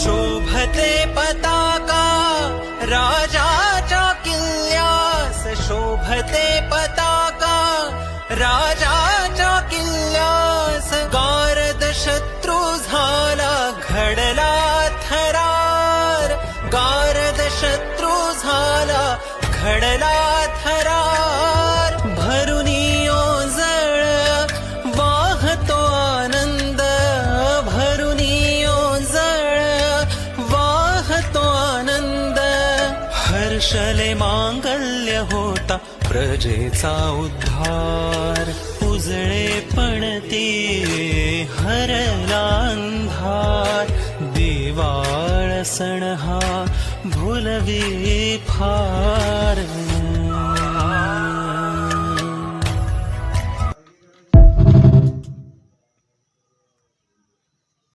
शोभते पताका राजाच्या किल्ल्यास शोभते पताका राजाच्या किल्ल्यास गारद शत्रू झाला घडला थरार. गारद शत्रू झाला घडला थरार. हर्षले मांगल्य होता प्रजेचा उद्धार. उजळे पणती हरला अंधार. दिवाळ सण हा भुलवी फार.